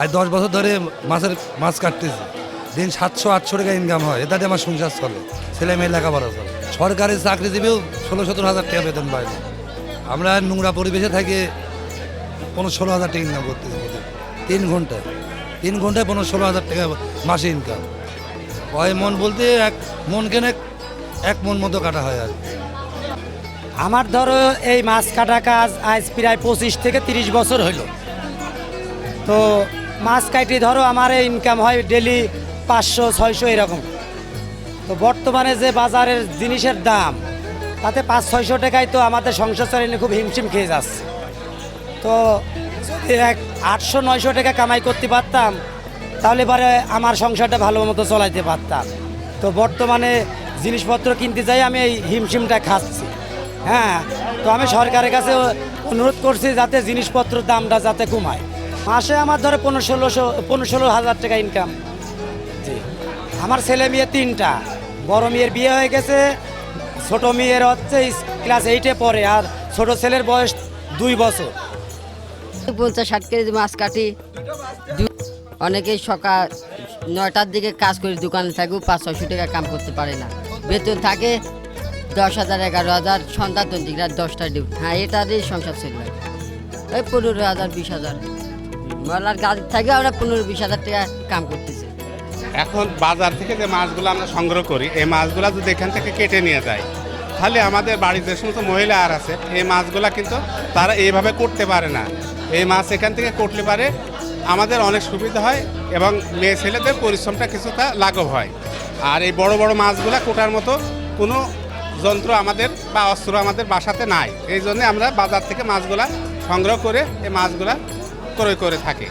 আর দশ বছর ধরে মাছের মাছ কাটতেছি। দিন সাতশো, আটশো টাকা ইনকাম হয়। এটাতে আমার সংসার চলে। ছেলে মেয়ে লেখাপড়া চলে। সরকারি চাকরিজীবীও ষোলো, সতেরো হাজার টাকা বেতন পায় না। আমরা নোংরা পরিবেশে থাকি, পনেরো, ষোলো হাজার টাকা ইনকাম করতেছি। তিন ঘন্টায়। তিন ঘন্টায় পনেরো, ষোলো হাজার টাকা মাসে ইনকাম কয় মন বলতে এক মন কেনে এক মন মতো কাটা হয় আর। আমার ধরো এই মাছ কাটা কাজ আজ প্রায় পঁচিশ থেকে তিরিশ বছর হইল। তো মাছ কাটি ধরো, আমার ইনকাম হয় ডেলি পাঁচশো, ছয়শো এরকম। তো বর্তমানে যে বাজারের জিনিসের দাম, তাতে পাঁচ, ছয়শো টাকায় তো আমাদের সংসার চালিয়ে খুব হিমশিম খেয়ে যাচ্ছে। তো যদি এক আটশো, নয়শো টাকা কামাই করতে পারতাম, তাহলে পরে আমার সংসারটা ভালো মতো চলাইতে পারতাম। তো বর্তমানে জিনিসপত্র কিনতে যাই, আমি এই হিমশিমটা খাচ্ছি। হ্যাঁ তো আমি সরকারের কাছে অনুরোধ করছি যাতে জিনিসপত্রের দামটা যাতে কমায়। মাসে আমার ধরো পনেরো ষোলোশো পনেরো ষোলো হাজার টাকা ইনকাম জি। আমার ছেলে মেয়ে তিনটা বড় মেয়ের বিয়ে হয়ে গেছে ছোট মেয়ের হচ্ছে ক্লাস এইটে পড়ে আর ছোট ছেলের বয়স দুই বছর। পঞ্চাশ ষাট কেজি মাছ কাটি। অনেকেই সকাল নয়টার দিকে কাজ করে দোকানে থাকেও পাঁচ ছয়শো টাকা কাম করতে পারে না। বেতন থাকে দশ হাজার এগারো হাজার সন্ধ্যা তন্ত্রিক রাত দশটা ডিউটি হ্যাঁ এটা দিয়ে সংসার চলবে। ওই পনেরো হাজার বিশ হাজার। মলার গাড়ি থাকে আমরা পনেরো বিশ হাজার টাকা কাম করতেছি। এখন বাজার থেকে যে মাছগুলো আমরা সংগ্রহ করি, এই মাছগুলো যদি এখান থেকে কেটে নিয়ে যায়, তাহলে আমাদের বাড়ির যে সমস্ত মহিলা আর আছে, এই মাছগুলো কিন্তু তারা এইভাবে করতে পারে না। এই মাছ এখান থেকে করলে পারে আমাদের অনেক সুবিধা হয় এবং মেয়ে ছেলেদের পরিশ্রমটা কিছুটা লাঘব হয়। আর এই বড় বড় মাছগুলো কোটার মতো কোনো যন্ত্র আমাদের বা অস্ত্র আমাদের বাসাতে নাই। এই জন্য আমরা বাজার থেকে মাছগুলা সংগ্রহ করে এই মাছগুলা ক্রয় করে থাকি।